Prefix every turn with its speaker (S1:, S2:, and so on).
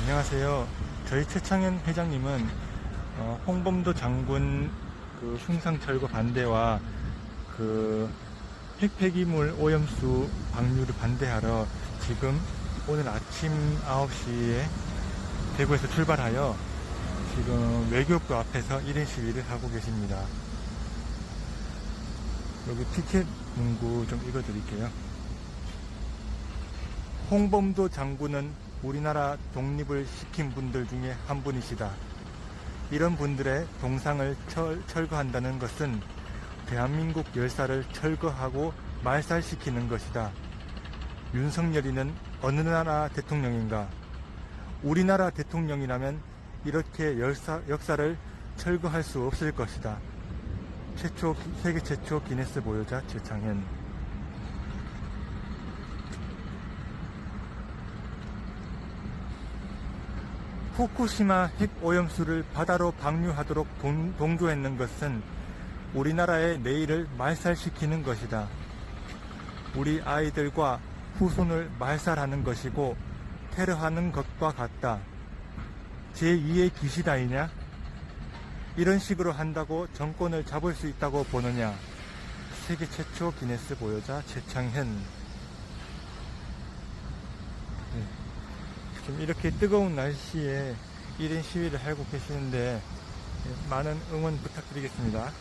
S1: 안녕하세요. 저희 최창현 회장님은 어, 홍범도 장군 그 흉상 철거 반대와 그 핵폐기물 오염수 방류를 반대하러 지금 오늘 아침 9시에 대구에서 출발하여 지금 외교부 앞에서 1인 시위를 하고 계십니다. 여기 티켓 문구 좀 읽어드릴게요. 홍범도 장군은 우리나라 독립을 시킨 분들 중에 한 분이시다. 이런 분들의 동상을 철, 철거한다는 것은 대한민국 열사를 철거하고 말살시키는 것이다. 윤석열이는 어느 나라 대통령인가? 우리나라 대통령이라면 이렇게 열사, 역사를 철거할 수 없을 것이다. 최초, 세계 최초 기네스 보유자 최창현. 후쿠시마 핵 오염수를 바다로 방류하도록 동, 동조했는 것은 우리나라의 내일을 말살시키는 것이다. 우리 아이들과 후손을 말살하는 것이고 테러하는 것과 같다. 제2의 기시다이냐? 이런 식으로 한다고 정권을 잡을 수 있다고 보느냐? 세계 최초 기네스 보유자 최창현. 네. 지금 이렇게 뜨거운 날씨에 1인 시위를 하고 계시는데 예, 많은 응원 부탁드리겠습니다.